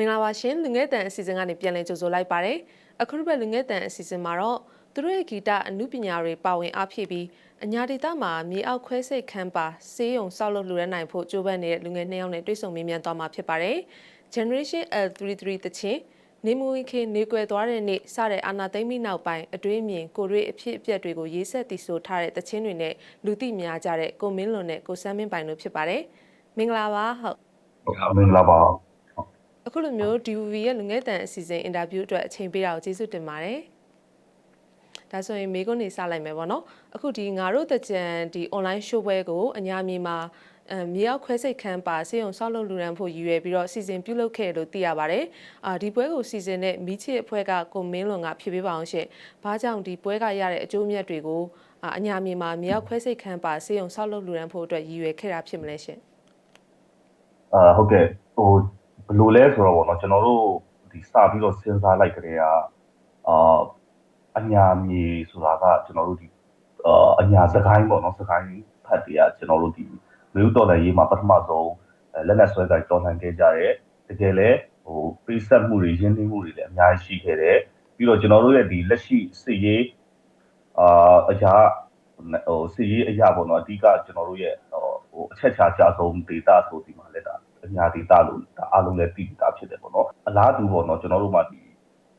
မင်္ဂလာပါရှင်လူငယ်တန်အစီအစဉ်ကနေပြန်လည်ကြိုဆိုလိုက်ပါတယ်အခုတစ်ပတ်လူငယ်တန်အစီအစဉ်မှာတော့သူတို့ရဲ့ဂီတအမှုပညာတွေပါဝင်အားဖြည့်ပြီးအညာဒေတာမှာမြေအောက်ခွဲစိတ်ခန်းပါစေးရုံဆောက်လုပ်လှူဒန်းနိုင်ဖို့ကြိုးပမ်းနေတဲ့လူငယ်နှစ်ယောက်နဲ့တွေ့ဆုံမေးမြန်းသွားမှာဖြစ်ပါတယ် Generation L33 တချင်းနေမူဝင်ခေနေကွယ်သွားတဲ့နေ့စတဲ့အာနာသိမ့်မိနောက်ပိုင်းအတွေးမြင်ကိုရွေအဖြစ်အပျက်တွေကိုရေးဆက်တည်ဆိုထားတဲ့တချင်းတွေနဲ့လူသိများကြတဲ့ကိုမင်းလွန်နဲ့ကိုစမ်းမင်းပိုင်တို့ဖြစ်ပါတယ်မင်္ဂလာပါဟုတ်မင်္ဂလာပါ အခုလိုမျိုး DVB ရဲ့လူငယ်တန်အစီအစဉ်အင်တာဗျူးအတွက်အချိန်ပေးတာကိုကျေးဇူးတင်ပါတယ်။ဒါဆိုရင်မေကွန်းနေစလိုက်မယ်ပေါ့နော်။အခုဒီငါတို့တကြံဒီ online show ပွဲကိုအညာမြေမှာအမြေရောက်ခွဲစိတ်ခန်းပါစေုံဆောက်လုပ်လူရန်ဖို့ရည်ရွယ်ပြီးတော့စီစဉ်ပြုလုပ်ခဲ့တယ်လို့သိရပါတယ်။အာဒီပွဲကိုစီစဉ်တဲ့မိချစ်အဖွဲ့ကကိုမင်းလွန်ကဖြည့်ပေးပါအောင်ရှင်။ဘာကြောင့်ဒီပွဲကရတဲ့အကျိုးမြတ်တွေကိုအာအညာမြေမှာမြေရောက်ခွဲစိတ်ခန်းပါစေုံဆောက်လုပ်လူရန်ဖို့အတွက်ရည်ရွယ်ခဲ့တာဖြစ်မလဲရှင်အာဟုတ်ကဲ့ဟို ဘယ်လိုလဲဆိုတော့ဗောနော်ကျွန်တော်တို့ဒီစပြီးတော့စဉ်းစားလိုက်ကြတဲ့ကအာအညာမြေဆိုတာကကျွန်တော်တို့ဒီအာအညာစကိုင်းပေါ့နော်စကိုင်းဖတ်တွေကကျွန်တော်တို့ဒီမြို့တော်လည်းရေးမှာပထမဆုံးလက်လက်ဆွဲကြိုက်တော်လှန်ခဲ့ကြတယ်တကယ်လဲဟိုပေးဆက်မှုတွေရင်းနှီးမှုတွေလည်းအများကြီးရှိခဲ့တယ်ပြီးတော့ကျွန်တော်တို့ရဲ့ဒီလက်ရှိစစ်ရေးအာအရာဟိုစစ်ရေးအရာပေါ့နော်အဓိကကျွန်တော်တို့ရဲ့ဟိုအချက်ချာချဆုံး data ဆိုဒီမှာလက်တာ အညာ data လို့ဒါအားလုံးလည်းသိပြီးသားဖြစ်တယ်ပေါ့နော်အလားတူပေါ့နော်ကျွန်တော်တို့မှာဒီ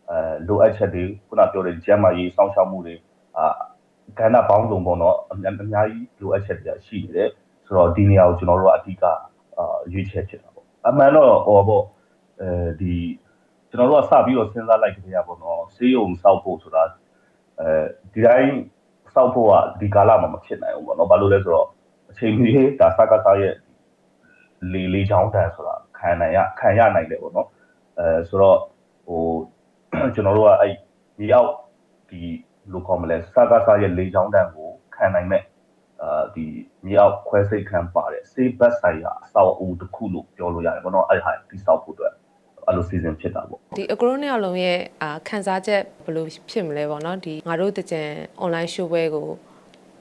အဲလိုအပ်ချက်တွေခုနပြောတဲ့ကျန်းမာရေးစောင့်ရှောက်မှုတွေအာကဏ္ဍပေါင်းစုံပေါ့နော်အများအများကြီးလိုအပ်ချက်တွေရှိနေတယ်ဆိုတော့ဒီနေရာကိုကျွန်တော်တို့ကအဓိကအာရွေးချယ်ဖြစ်တာပေါ့အမှန်တော့ဟောပေါ့အဲဒီကျွန်တော်တို့ကစပြီးတော့စဉ်းစားလိုက်ကြရပေါ့နော်ဆေးရုံစောက်ဖို့ဆိုတာအဲဒီတိုင်းစောက်ဖို့ကဒီကာလမှာမဖြစ်နိုင်ဘူးပေါ့နော်ဘာလို့လဲဆိုတော့အချိန်ကြီးဒါစကားစားရဲ့ လေလေချောင်းတန်ဆိုတာခံနိုင်ရခံရနိုင်တယ်ပေါ့နော်အဲဆိုတော့ဟိုကျွန်တော်တို့ကအဲ့ဒီအောက်ဒီလိုခေါ်မလဲစကားစားရဲ့လေချောင်းတန်ကိုခံနိုင်မဲ့အာဒီမြေအောက်ခွဲစိတ်ခံပါတယ်စေးဘတ်ဆိုင်ရာအစောက်အဦတစ်ခုလို့ပြောလို့ရတယ်ပေါ့နော်အဲ့ဟာဒီစောက်ဖို့အတွက်အဲ့လိုစီစဉ်ဖြစ်တာပေါ့ဒီအကရိုနှစ်ယောက်လုံးရဲ့အာခန်းစားချက်ဘယ်လိုဖြစ်မလဲပေါ့နော်ဒီငါတို့တကြံ online show ပွဲကို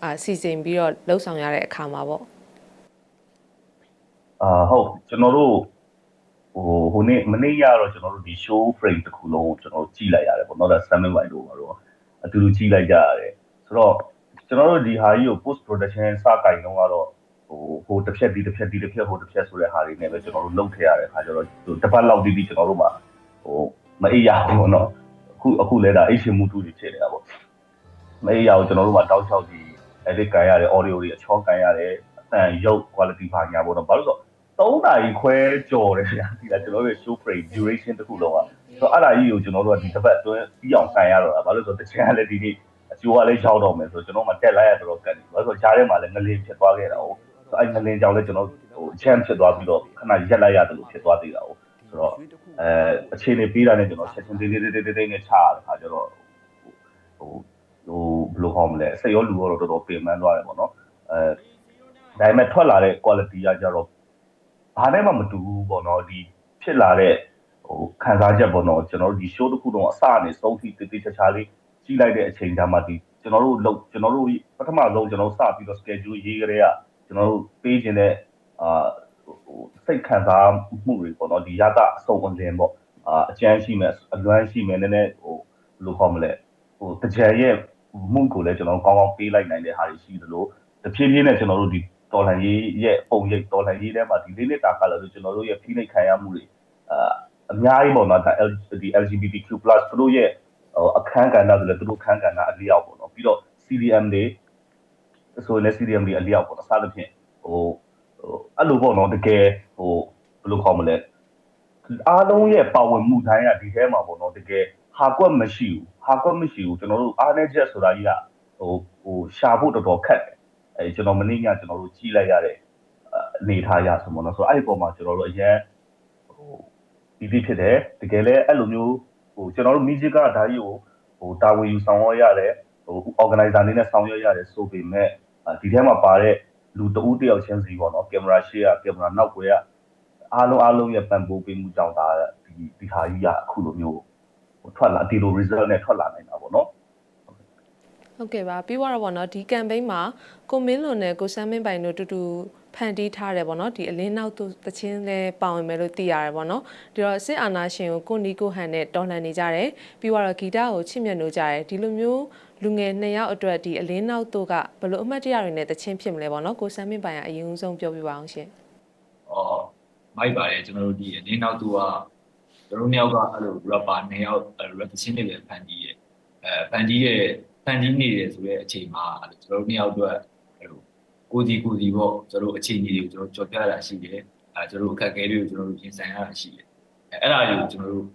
အာစီစဉ်ပြီးတော့လှုပ်ဆောင်ရတဲ့အခါမှာပေါ့ အာဟုတ်ကျွန်တော်တို့ဟိုဟိုနေ့မနေ့ရတော့ကျွန်တော်တို့ဒီ show frame တစ်ခုလုံးကိုကျွန်တော်တို့ကြည့်လိုက်ရတယ်ပေါ့နော်ဒါ summit ပိုင်းတို့ကတော့အတူတူကြည့်လိုက်ကြရတယ်ဆိုတော့ကျွန်တော်တို့ဒီဟာကြီးကို post production စကင်တော့ကတော့ဟိုဟိုတစ်ဖြက်ဒီတစ်ဖြက်ဒီတစ်ဖြက်ဟိုတစ်ဖြက်ဆိုတဲ့ဟာတွေနဲ့ပဲကျွန်တော်တို့လုပ်ခဲ့ရတဲ့အခါကျတော့တစ်ပတ်လောက်ဒီဒီကျွန်တော်တို့မှာဟိုမအေးရဘူးပေါ့နော်အခုအခုလဲဒါအိတ်ရှင်မှုတူတွေဖြစ်နေတာပေါ့မအေးရဘူးကျွန်တော်တို့မှာတောက်ချောက်ဒီ edit ကန်ရတယ် audio တွေအချောကန်ရတယ်အတန်ရုပ် quality ပါညာပေါ့နော်ဘာလို့ဆိုတော့ 3နာရီခွဲကြော်တယ်ဗျာဒီကကျွန်တော်တို့ show frame duration တခုလုံးอ่ะဆိုတော့အဲ့ဒါကြီးကိုကျွန်တော်တို့ကဒီတစ်ပတ်အတွင်းပြီးအောင်ကန်ရတော့တာဘာလို့ဆိုတော့တချင်ကလည်းဒီနေ့အကျိုးကလည်းရောက်တော့မယ်ဆိုတော့ကျွန်တော်မှတက်လိုက်ရတော့ကန်တယ်ဘာလို့ဆိုတော့ကြားထဲမှာလည်းငလင်းဖြစ်သွားခဲ့တာဟုတ်ဆိုတော့အဲ့ငလင်းကြောင့်လည်းကျွန်တော်ဟို chance ဖြစ်သွားပြီးတော့ခဏရက်လိုက်ရတယ်လို့ဖြစ်သွားသေးတာဟုတ်ဆိုတော့အဲအခြေအနေပြီးတာနဲ့ကျွန်တော်ချက်ချင်းတေးတေးတေးတေးတေးနဲ့ချရတဲ့ခါကျတော့ဟိုဟိုဘယ်လိုခေါ်မလဲစိတ်ရောလူရောတော့တော်တော်ပြင်ပန်းသွားတယ်ပေါ့နော်အဲဒါပေမဲ့ထွက်လာတဲ့ quality ကကြတော့ ဘာနဲ့မှမတူဘူးပေါ့နော်ဒီဖြစ်လာတဲ့ဟိုခံစားချက်ပေါ့နော်ကျွန်တော်တို့ဒီ show တစ်ခုလုံးအစအနေဆုံးထိတေးတေးချာချာလေးကြီးလိုက်တဲ့အချိန်တည်းမှာဒီကျွန်တော်တို့လုံကျွန်တော်တို့ပထမဆုံးကျွန်တော်စပြီးတော့ schedule ရေးကြတဲ့ကကျွန်တော်တို့ပေးခြင်းတဲ့အာဟိုစိတ်ခံစားမှုတွေပေါ့နော်ဒီရတာအစုံအလင်ပေါ့အာအကျန်းရှိမယ်အလွမ်းရှိမယ်နည်းနည်းဟိုဘယ်လိုခေါ်မလဲဟိုတကြံရဲ့မှုကိုလည်းကျွန်တော်ကောင်းကောင်းပေးလိုက်နိုင်တဲ့ဟာတွေရှိသလိုတဖြည်းဖြည်းနဲ့ကျွန်တော်တို့ဒီ တော်လှန်ရေးရဲ့ပုံရိပ်တော်လှန်ရေးထဲမှာဒီလေးနှစ်တာကလည်းကျွန်တော်တို့ရဲ့ဖိနှိပ်ခံရမှုတွေအာအများကြီးပေါ့နော်ဒါဒီ LGBTQ+ သူတို့ရဲ့အခန်းကဏ္ဍဆိုလည်းသူတို့အခန်းကဏ္ဍအလျောက်ပေါ့နော်ပြီးတော့ CDM တွေဆိုရင်လည်း CDM တွေအလျောက်ပေါ့နော်စသဖြင့်ဟိုဟိုအဲ့လိုပေါ့နော်တကယ်ဟိုဘယ်လိုခေါ်မလဲအားလုံးရဲ့ပါဝင်မှုတိုင်းကဒီထဲမှာပေါ့နော်တကယ်ဟာကွက်မရှိဘူးဟာကွက်မရှိဘူးကျွန်တော်တို့အားနေချက်ဆိုတာကြီးကဟိုဟိုရှာဖို့တော်တော်ခက်တယ် အဲကျွန်တော်မနေ့ညကျွန်တော်တို့ကြည့်လိုက်ရတဲ့အနေထားရဆိုပေါ့နော်ဆိုတော့အဲ့ဒီပုံမှာကျွန်တော်တို့အရင်ဟိုဒီဒီဖြစ်တယ်တကယ်လည်းအဲ့လိုမျိုးဟိုကျွန်တော်တို့ music ကဒါကြီးကိုဟိုတာဝန်ယူဆောင်ရွက်ရတယ်ဟို organizer အနေနဲ့ဆောင်ရွက်ရတယ်ဆိုပေမဲ့ဒီထဲမှာပါတဲ့လူတဦးတယောက်ချင်းစီပေါ့နော်ကင်မရာရှေ့ကကင်မရာနောက်ွယ်ကအားလုံးအားလုံးရဲ့ပံ့ပိုးပေးမှုကြောင့်ဒါဒီဒီဟာကြီးကအခုလိုမျိုးဟိုထွက်လာဒီလို result နဲ့ထွက်လာနိုင်တာပေါ့နော် ဟဟုတ်ကဲ့ပါပြီးတော့ဗောနော်ဒီ campaign မှာကိုမင်းလွန်နဲ့ကိုစမ်းမင်းပိုင်တို့တူတူဖန်တီးထားတယ်ဗောနော်ဒီအလင်းနောက်သူတချင်းလဲပါဝင်မယ်လို့သိရတယ်ဗောနော်ဒီတော့စစ်အာဏာရှင်ကိုကိုနီကိုဟန်နဲ့တော်လှန်နေကြတယ်ပြီးတော့ဂီတကိုချစ်မြတ်လို့ကြတယ်ဒီလိုမျိုးလူငယ်နှစ်ယောက်အတွက်ဒီအလင်းနောက်သူကဘယ်လိုအမှတ်တရတွေနဲ့တချင်းဖြစ်မလဲဗောနော်ကိုစမ်းမင်းပိုင်ကအရင်ဆုံးပြောပြပါအောင်ရှင်အော်မိုက်ပါတယ်ကျွန်တော်တို့ဒီအတင်းနောက်သူကကျွန်တော်တို့နှစ်ယောက်ကအဲ့လို rapper နှစ်ယောက် repetition တွေပဲဖန်တီးရဲ့အဲဖန်တီးရဲ့ ဖန်တီးနေတယ်ဆိုတဲ့အချိန်မှာအဲ့လိုကျွန်တော်တို့နှစ်ယောက်အတွက်အဲ့လိုကိုစီကိုစီပေါ့ကျွန်တော်တို့အခြေအနေတွေကိုကျွန်တော်ကြော်ပြတာရှိတယ်အဲကျွန်တော်တို့အခက်အခဲတွေကိုကျွန်တော်တို့ရင်ဆိုင်ရတာရှိတယ်အဲအဲ့ဒါတွေကိုကျွန်တော်တို့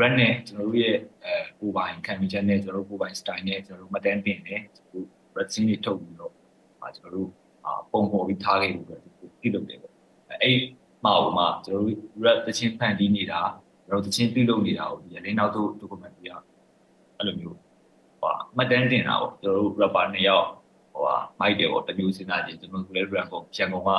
run နဲ့ကျွန်တော်တို့ရဲ့အဲကိုပိုင်ခံမိချက်နဲ့ကျွန်တော်တို့ကိုပိုင် style နဲ့ကျွန်တော်တို့မတန်းတင်နဲ့ကျွန်တော်တို့ repetition တွေထုတ်ပြီးတော့အာကျွန်တော်တို့အာပုံပေါ်ပြီးထားခဲ့လို့ပဲပြုလုပ်တယ်ပေါ့အဲအဲ့မှာဟိုမှာကျွန်တော်တို့ rap တချင်းဖန်တီးနေတာကျွန်တော်တို့တချင်းပြုလုပ်နေတာကိုဒီအလင်းနောက်တို့ document ပြအဲ့လိုမျိုး ဟိုမှတ်တမ်းတင်တာပေါ့ကျွန်တော်တို့ rapper နှစ်ယောက်ဟိုဟာမိုက်တယ်ပေါ့တမျိုးစဉ်းစားကြည့်ကျွန်တော်တို့လည်း rap ပေါ့ရန်ကုန်က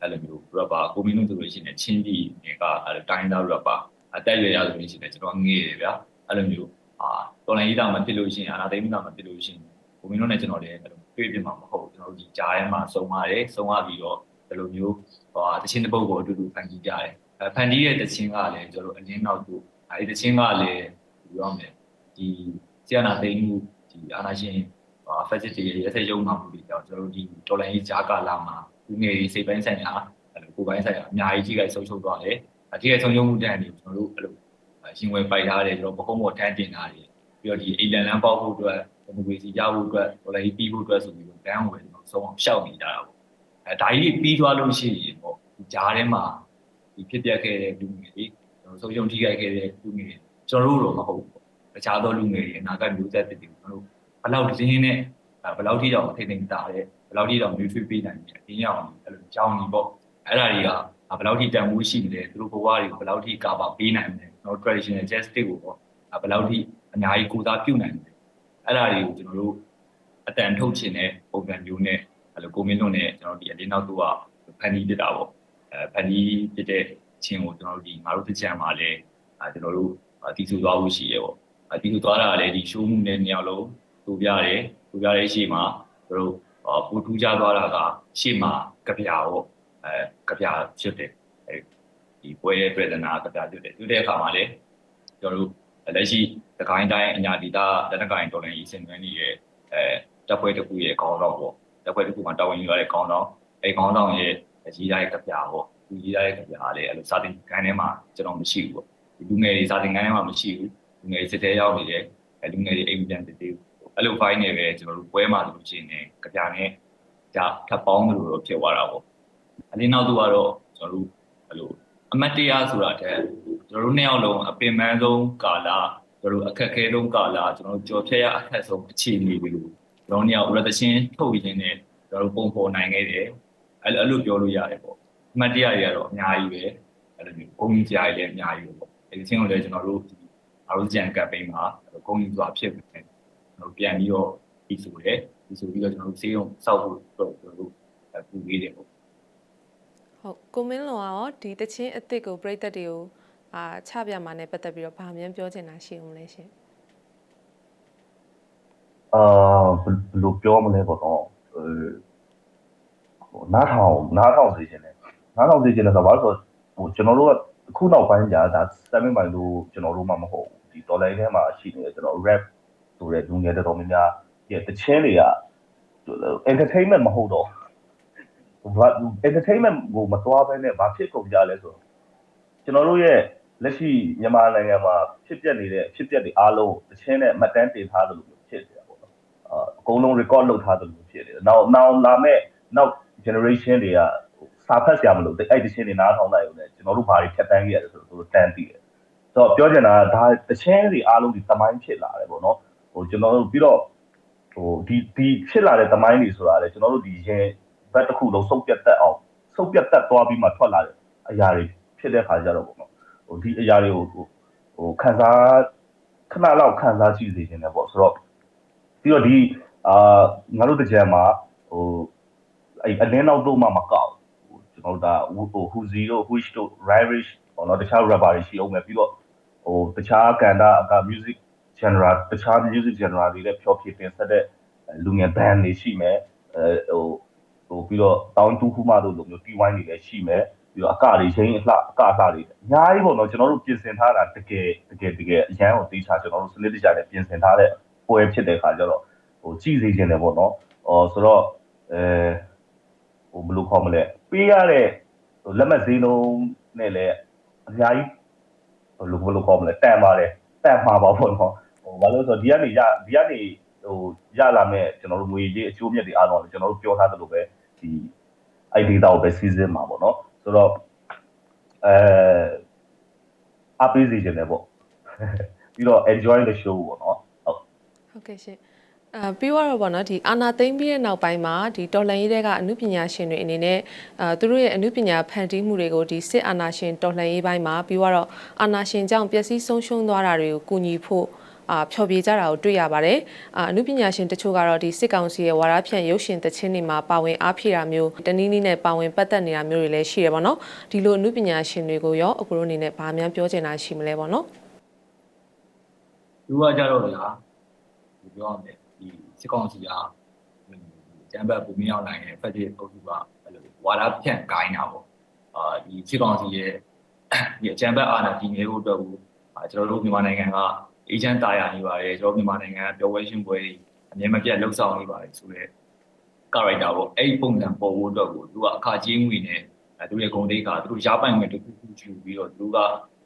အဲ့လိုမျိုး rapper ကိုမင်းတို့ဆိုလို့ရှိရင်ချင်းပြည်နယ်ကအဲ့လိုတိုင်းသား rapper အတက်ရွယ်ရဆိုလို့ရှိရင်ကျွန်တော်ငေးတယ်ဗျာအဲ့လိုမျိုးအာတော်လိုင်းကြီးတောင်မဖြစ်လို့ရှိရင်အာနာသိမ်းတောင်မဖြစ်လို့ရှိရင်ကိုမင်းတို့နဲ့ကျွန်တော်လည်းအဲ့လိုတွေ့ပြမှာမဟုတ်ကျွန်တော်တို့ဒီကြားထဲမှာစုံပါတယ်စုံရပြီးတော့အဲ့လိုမျိုးဟိုတချင်းတစ်ပုတ်ကိုအတူတူဖန်တီးကြတယ်အဲဖန်တီးတဲ့တချင်းကလည်းကျွန်တော်တို့အလင်းနောက်တို့အဲဒီတချင်းကလည်းပြောရမယ်ဒီဆီယနာသိမ်းမှု ဒီအာနာရှင်အဖက်စစ်တွေရဲ့ဆက်ရုံမှာမှုတွေကြောင့်ကျွန်တော်တို့ဒီတော်လိုင်းကြီးကြားကာလမှာလူငယ်တွေစိတ်ပိုင်းဆိုင်ရာအဲ့လိုကိုယ်ပိုင်းဆိုင်ရာအများကြီးကြီးကဆုံးရှုံးသွားတယ်အထူးဆုံးရုံးမှုတန်းတွေကျွန်တော်တို့အဲ့လိုရှင်ဝယ်ပိုက်ထားတယ်ကျွန်တော်ပခုံးပေါ်ထမ်းတင်ထားတယ်ပြီးတော့ဒီအိလန်လန်းပေါက်ဖို့အတွက်ဒီမိုကရေစီရဖို့အတွက်တော်လိုင်းကြီးပြီးဖို့အတွက်ဆိုပြီးတော့တန်းဝယ်ကျွန်တော်ဆုံးအောင်ရှောက်နေကြတာပေါ့အဲဒါကြီးပြီးသွားလို့ရှိရင်ပေါ့ဒီကြားထဲမှာဒီဖြစ်ပျက်ခဲ့တဲ့လူငယ်တွေကျွန်တော်ဆုံးရှုံးထိခိုက်ခဲ့တဲ့လူငယ်တွေကျွန်တော်တို့တော့မဟုတ်ဘူးပေါ့ တခြားသောလူငယ်တွေအနာဂတ်မျိုးဆက်တွေကျွန်တော်တို့ဘယ်လောက်ဒီင်းနဲ့ဘယ်လောက်ထိတော့ထိမ့်သိမ့်တာလဲဘယ်လောက်ထိတော့ nutrient ပေးနိုင်တယ်အင်းရအောင်အဲ့လိုကြောင်းကြီးပေါ့အဲ့ဒါတွေကဘယ်လောက်ထိတန်ဖိုးရှိမလဲသူတို့ဘဝတွေကိုဘယ်လောက်ထိကာပါပေးနိုင်မလဲကျွန်တော် traditional jazz တွေကိုပေါ့ဘယ်လောက်ထိအများကြီးကိုစားပြုနိုင်မလဲအဲ့ဒါတွေကိုကျွန်တော်တို့အတန်ထုတ်ခြင်းတဲ့ပုံစံမျိုးနဲ့အဲ့လိုကိုမင်းတို့နဲ့ကျွန်တော်ဒီအလေးနောက်သူကဖန်တီးပြတာပေါ့အဲဖန်တီးပြတဲ့ချင်းကိုကျွန်တော်တို့ဒီငါတို့တစ်ချမ်းမှာလဲအဲကျွန်တော်တို့တည်ဆူသွားဖို့ရှိရပေါ့ အတည်ဆူသွားတာလည်းဒီ show မှုနဲ့ညောင်လုံးတူပြတယ်တူပြတဲ့ရှေ့မှာတို့ပူထူးကြသွားတာကရှေ့မှာကြပြာပေါ့အဲကြပြာဖြစ်တယ်အဲဒီပွဲရဲ့ပြည်နာကြပြာဖြစ်တယ်သူတဲ့အခါမှာလည်းကျွန်တော်တို့လက်ရှိသခိုင်းတိုင်းအညာဒေတာလက်နက်ကိုင်တော်လှန်ရေးစင်သွင်းနေတဲ့အဲတပ်ဖွဲ့တစ်ခုရဲ့ခေါင်းဆောင်ပေါ့တပ်ဖွဲ့တစ်ခုမှာတာဝန်ယူရတဲ့ခေါင်းဆောင်အဲခေါင်းဆောင်ရဲ့ရေးရတဲ့ကြပြာပေါ့သူရေးရတဲ့ကြပြာလည်းအဲ့လိုစာတင်ခိုင်းထဲမှာကျွန်တော်မရှိဘူးပေါ့လူငယ်တွေစာတင်ခိုင်းထဲမှာမရှိဘူး လူငယ်စစ်တဲရောက်နေတယ်လူငယ်တွေအိမ်ပြန်တည်တည်အဲ့လို file နဲ့ပဲကျွန်တော်တို့ပွဲမှာလို့ရှိရင်ကြပြာနဲ့ဒါထပ်ပေါင်းလို့တော့ဖြစ်သွားတာပေါ့အရင်နောက်သူကတော့ကျွန်တော်တို့အဲ့လိုအမတ်တရားဆိုတာတဲ့ကျွန်တော်တို့နှစ်ယောက်လုံးအပင်ပန်းဆုံးကာလကျွန်တော်တို့အခက်ခဲဆုံးကာလကျွန်တော်တို့ကြော်ဖြတ်ရအခက်ဆုံးအခြေအနေတွေကိုကျွန်တော်နှစ်ယောက် retention ထုတ်ပြီးခြင်းနဲ့ကျွန်တော်တို့ပုံဖော်နိုင်ခဲ့တယ်အဲ့လိုအဲ့လိုပြောလို့ရတယ်ပေါ့အမတ်တရားတွေကတော့အများကြီးပဲအဲ့လိုမျိုးဂုဏ်ကြီးကြားတွေလည်းအများကြီးပဲပေါ့ဒီချင်းကိုလည်းကျွန်တော်တို့ဒီ အာရုံကြံကပ်ပိန်းမှာဂုဏ်ကြီးစွာဖြစ်နေတယ်ကျွန်တော်ပြန်ပြီးတော့ပြီးဆိုတယ်ပြီးဆိုပြီးတော့ကျွန်တော်တို့ဈေးရုံစောက်ဖို့တော့ကျွန်တော်တို့ပူပေးတယ်ပေါ့ဟုတ်ကိုမင်းလွန်ကရောဒီတချင်းအစ်စ်ကိုပြိသက်တွေကိုအာချပြမှာနဲ့ပတ်သက်ပြီးတော့ဗာမြန်ပြောချင်တာရှိအောင်လဲရှင်အာဘယ်လိုပြောမလဲပေါ့တော့ဟိုနားထောင်နားထောင်စေချင်တယ်နားထောင်စေချင်တယ်ဆိုတော့ဘာလို့ဆိုဟိုကျွန်တော်တို့ကအခုနောက်ပိုင်းကြာဒါ7မိုင်လို့ကျွန်တော်တို့မှမဟုတ်ဘူး ဒီ dollar ထဲမှာရှိနေတယ်ကျွန်တော် rap ဆိုတဲ့လူငယ်တော်တော်များများရဲ့တချင်းတွေက entertainment မဟုတ်တော့ဘာ entertainment ကိုမသွားဘဲနဲ့ဘာဖြစ်ကုန်ကြလဲဆိုတော့ကျွန်တော်တို့ရဲ့လက်ရှိမြန်မာနိုင်ငံမှာဖြစ်ပျက်နေတဲ့ဖြစ်ပျက်တွေအားလုံးတချင်းနဲ့မှတ်တမ်းတင်ထားသလိုဖြစ်နေတာပေါ့နော်အကုန်လုံး record လုပ်ထားသလိုဖြစ်နေတယ်နောက်နောက်လာမဲ့နောက် generation တွေကစာဖတ်ဆရာမလို့အဲ့တချင်းတွေနားထောင်လိုက်ရုံနဲ့ကျွန်တော်တို့ဘာတွေဖြတ်တန်းခဲ့ရတယ်ဆိုတော့သူတို့တန်းသိတယ် ဆိုတော့ပြောချင်တာကဒါတချင်းတွေအားလုံးဒီသမိုင်းဖြစ်လာတယ်ပေါ့နော်ဟိုကျွန်တော်တို့ပြီးတော့ဟိုဒီဒီဖြစ်လာတဲ့သမိုင်းတွေဆိုတာလေကျွန်တော်တို့ဒီရင်ဘက်တစ်ခုလုံးစုပ်ပြတ်တက်အောင်စုပ်ပြတ်တက်သွားပြီးမှထွက်လာတဲ့အရာတွေဖြစ်တဲ့ခါကျတော့ပေါ့နော်ဟိုဒီအရာတွေကိုဟိုဟိုခံစားခဏလောက်ခံစားကြည့်စေခြင်းတယ်ပေါ့ဆိုတော့ပြီးတော့ဒီအာငါတို့တကြံမှာဟိုအဲ့အလင်းနောက်တော့မှမကောက်ဟိုကျွန်တော်တို့ဒါဟို Huzi တို့ Wish တို့ Rirish ပေါ့နော်တခြား rapper တွေရှိအောင်ပဲပြီးတော့ ဟိုတခြားကန်တာအက music genre တခြား music genre တွေလည်းဖြောပြတင်ဆက်တဲ့လူငယ်ဘန်တွေရှိမယ်အဲဟိုဟိုပြီးတော့တောင်းတူခုမှတို့လိုမျိုးတီဝိုင်းတွေလည်းရှိမယ်ပြီးတော့အကတွေချင်းအလှအကအလှတွေအများကြီးပေါ့နော်ကျွန်တော်တို့ပြင်ဆင်ထားတာတကယ်တကယ်တကယ်အရန်ကိုသိချာကျွန်တော်တို့စနစ်တကျနဲ့ပြင်ဆင်ထားတဲ့ပွဲဖြစ်တဲ့ခါကျတော့ဟိုကြည့်စေခြင်းတယ်ပေါ့နော်အော်ဆိုတော့အဲဟိုဘယ်လိုခေါ်မလဲပေးရတဲ့ဟိုလက်မှတ်ဈေးနှုန်းနဲ့လည်းအများကြီး ဘယ်လိုဘယ်လိုခေါ်မလဲတန်ပါတယ်တန်မှာပါပေါ့နော်ဟိုဘာလို့လဲဆိုတော့ဒီကနေရဒီကနေဟိုရလာမဲ့ကျွန်တော်တို့ငွေကြီးအကျိုးမြတ်တွေအားလုံးကျွန်တော်တို့ပြောထားသလိုပဲဒီအဲ့ data ကိုပဲစီစဉ်မှာပေါ့နော်ဆိုတော့အဲအပေးစီခြင်းတယ်ပေါ့ပြီးတော့ enjoy the show ပေါ့နော်ဟုတ်ဟုတ်ကဲ့ရှင် အာပြီးတော့ဗောနော်ဒီအာနာသိမ့်ပြီးတဲ့နောက်ပိုင်းမှာဒီတော်လန်ရေးတွေကအမှုပညာရှင်တွေအနေနဲ့အာသူတို့ရဲ့အမှုပညာဖန်တီးမှုတွေကိုဒီစစ်အာနာရှင်တော်လှန်ရေးပိုင်းမှာပြီးတော့အာနာရှင်ကြောင့်ပျက်စီးဆုံးရှုံးသွားတာတွေကိုကူညီဖို့အာဖျော်ဖြေကြတာကိုတွေ့ရပါတယ်။အာအမှုပညာရှင်တချို့ကတော့ဒီစစ်ကောင်စီရဲ့ဝါဒဖြန့်ရုပ်ရှင်သချင်းတွေမှာပါဝင်အားဖြည့်တာမျိုးတနည်းနည်းနဲ့ပါဝင်ပတ်သက်နေတာမျိုးတွေလည်းရှိရပါတော့။ဒီလိုအမှုပညာရှင်တွေကိုရောအခုတို့အနေနဲ့ဗာများပြောချင်တာရှိမလဲပေါ့နော်သူကကြတော့ဗျာဒီပြောရမယ်ဒီ စစ်ကောင်စီကကျမ်းဘတ်ပုံမြောက်နိုင်ရဲ့ဖက်တစ်အုပ်စုကအဲ့လိုဝါဒဖြန့်ကိုင်းတာပေါ့အာဒီစစ်ကောင်စီရဲ့ဒီကျမ်းဘတ်အာဏာတည်မြဲဖို့အတွက်ကိုအာကျွန်တော်တို့မြန်မာနိုင်ငံကအေဂျင့်တာယာနေပါတယ်ကျွန်တော်မြန်မာနိုင်ငံကပျော်ပွဲရှင်ပွဲတွေအမြဲမပြတ်လှုပ်ဆောင်နေပါတယ်ဆိုတော့ character ပေါ့အဲ့ဒီပုံစံပေါ်ဖို့အတွက်ကိုသူကအခါကြီးငွေနဲ့အဲသူရဲ့ဂုဏ်သိက္ခာသူတို့ရပိုင်ခွင့်တစ်ခုခုယူပြီးတော့သူတို့က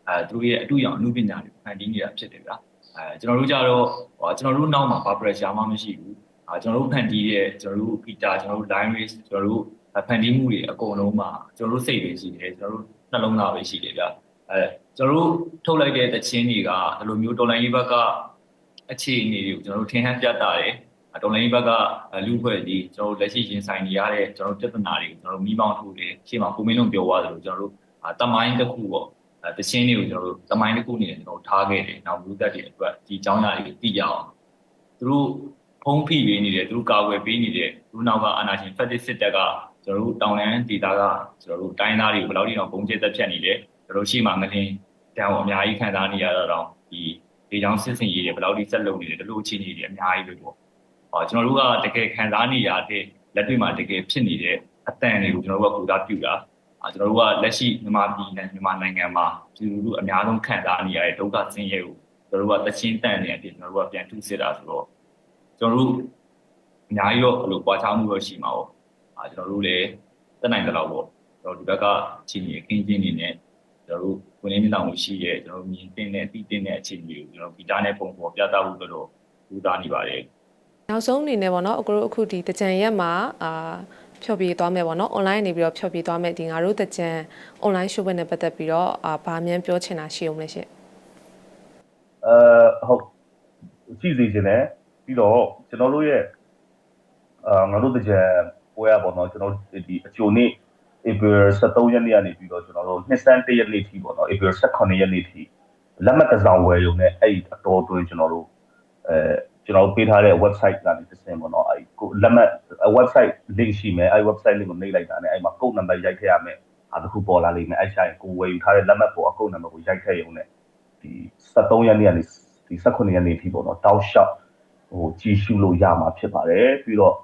အဲသူတို့ရဲ့အတူရောင်အမှုပညာတွေဖန်တီးနေတာဖြစ်တယ်ဗျာ အဲကျွန်တော်တို့ကြတော့ဟိုကျွန်တော်တို့နောက်မှာဘာ pressure မှမရှိဘူးအဲကျွန်တော်တို့ဖန်တီးတဲ့ကျွန်တော်တို့ guitar ကျွန်တော်တို့ line race ကျွန်တော်တို့ဖန်တီးမှုတွေအကုန်လုံးမှာကျွန်တော်တို့စိတ်ပဲရှိတယ်ကျွန်တော်တို့နှလုံးသားပဲရှိတယ်ဗျာအဲကျွန်တော်တို့ထုတ်လိုက်တဲ့တခြင်းတွေကဒီလိုမျိုးတော်လိုင်းရေးဘက်ကအခြေအနေတွေကိုကျွန်တော်တို့ထင်ဟပ်ပြတာတယ်တော်လိုင်းဘက်ကလူဖွဲ့ကြီးကျွန်တော်တို့လက်ရှိရင်ဆိုင်နေရတဲ့ကျွန်တော်တို့ပြဿနာတွေကိုကျွန်တော်တို့မိမောင်းထုတ်တယ်ရှေ့မှာပုံမင်းလုံးပြောသွားတယ်လို့ကျွန်တော်တို့တမိုင်းတစ်ခုပေါ့အဲ တခြင်းတွေကိုကျွန်တော်တို့တမိုင်းတစ်ခုအနေနဲ့ကျွန်တော်ထားခဲ့တယ်နောက်လူသက်တွေအတွက်ဒီအကြောင်းအရာတွေကိုသိကြအောင်သူတို့ဖုံးဖိပေးနေတယ်သူတို့ကာကွယ်ပေးနေတယ်သူနောက်ကအာဏာရှင်ဖက်တစ်စစ်တပ်ကကျွန်တော်တို့တောင်လန်းဒေသကကျွန်တော်တို့တိုင်းသားတွေကိုဘယ်လောက်ထိတော့ပုံကျက်သက်ဖြတ်နေတယ်ကျွန်တော်တို့ရှေ့မှာငလင်းတန်အောင်အများကြီးခံစားနေရတော့ဒီဒီကြောင့်စစ်စင်ရေးတွေဘယ်လောက်ထိဆက်လုပ်နေတယ်ဒီလိုအခြေအနေတွေအများကြီးပဲပေါ့အော်ကျွန်တော်တို့ကတကယ်ခံစားနေရတဲ့လက်တွေ့မှာတကယ်ဖြစ်နေတဲ့အတန်တွေကိုကျွန်တော်တို့ကပူတာပြူတာအာ ကျွန်တော်တို့ကလက်ရှိမြန်မာပြည်နဲ့မြန်မာနိုင်ငံမှာပြည်သူလူအများဆုံးခံစားနေရတဲ့ဒုက္ခဆင်းရဲကိုကျွန်တော်တို့ကတချင်းတန်နေတယ်ကျွန်တော်တို့ကပြန်ထုစစ်တာဆိုတော့ကျွန်တော်တို့အများကြီးတော့ဘယ်လိုပွားချမှုတော့ရှိမှာပေါ့အာကျွန်တော်တို့လည်းတက်နိုင်တဲ့လောက်ပေါ့ကျွန်တော်ဒီဘက်ကချင်းကြီးအခင်းချင်းနေနဲ့ကျွန်တော်တို့ဝင်နေတောင်မှုရှိရဲကျွန်တော်တို့မြင်တင်တဲ့အတိတင်တဲ့အချိန်မျိုးကျွန်တော်ဂီတာနဲ့ပုံပေါ်ပြသဖို့တော့ပူတာနေပါတယ်နောက်ဆုံးအနေနဲ့ပေါ့နော်အခုတို့အခုဒီတကြံရက်မှာအာ ဖြောပြသွားမယ်ပေါ့နော် online နေပြီးတော့ဖြောပြသွားမယ်ဒီငါတို့တကြံ online show ဘက်နဲ့ပတ်သက်ပြီးတော့အာဗာမြန်ပြောချင်တာရှိအောင်လဲရှင်အဲဟုတ်ကြည့်စီခြင်းတယ်ပြီးတော့ကျွန်တော်တို့ရဲ့အာငါတို့တကြံပွဲရပေါ့နော်ကျွန်တော်ဒီအချိုနေ့ April 23ရက်နေ့ကနေပြီးတော့ကျွန်တော်တို့နှစ်စန်း1ရက်နေ့ထိပေါ့နော် April 18ရက်နေ့ထိလက်မှတ်တစ်စောင်ဝယ်ရုံနဲ့အဲ့ဒီအတော်တွင်းကျွန်တော်တို့အဲ ကျွန်တော်ပေးထားတဲ့ website ကနေတစ်ဆင့်ပေါ့နော်အဲ့ကိုလက်မှတ် website link ရှိမယ်အဲ့ website link ကိုနှိပ်လိုက်တာနဲ့အဲ့မှာ code number ရိုက်ထည့်ရမယ်အဲ့ဒါခုပေါ်လာလိမ့်မယ်အဲ့ဆိုင်ကိုဝယ်ယူထားတဲ့လက်မှတ်ပေါ်အ code number ကိုရိုက်ထည့်ရုံနဲ့ဒီ73ရက်နေ့ကနေဒီ18ရက်နေ့ထိပေါ့နော်တောက်လျှောက်ဟိုကြည်ရှုလို့ရမှာဖြစ်ပါတယ်ပြီးတော့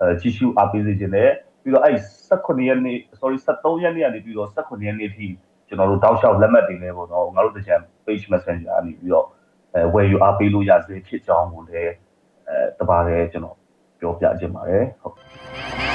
အဲကြည်ရှုအားပေးစေခြင်းနဲ့ပြီးတော့အဲ့18ရက်နေ့ sorry 73ရက်နေ့ကနေပြီးတော့18ရက်နေ့ထိကျွန်တော်တို့တောက်လျှောက်လက်မှတ်တွေနဲ့ပေါ့နော်ငါတို့တကြံ page messenger ကနေပြီးတော့ အဲဝယ်ယူအားပေးလို့ရစေဖြစ်ကြောင်းကိုလည်းအဲတပါးလည်းကျွန်တော်ပြောပြခြင်းပါတယ်ဟုတ်